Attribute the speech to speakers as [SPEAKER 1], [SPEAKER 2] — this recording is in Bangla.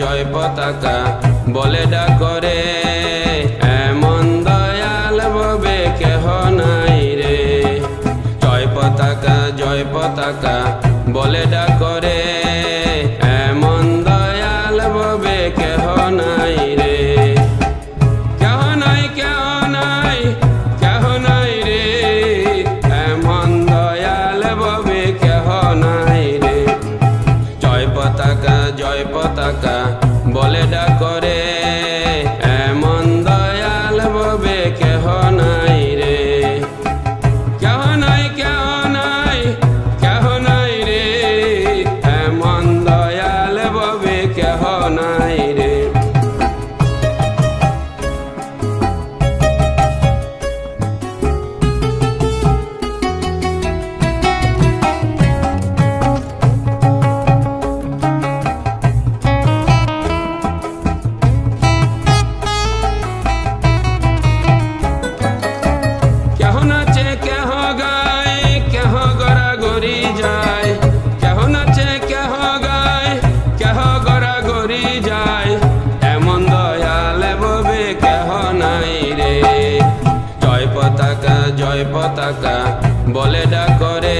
[SPEAKER 1] জয় পতাকা, বলে ডাকরে এমন দয়াল ববে কেহ নাই রে। জয় পতাকা জয় পতাকা, বলে ডাকরে এমন দয়াল ববে কেহ নাই রে। কেহ কেহ নাই কেহ নাই রে। ববে কেহ নাই রে। জয় পতাকা কেহ নাই পতাকা জয় পতাকা বলে ডাকরে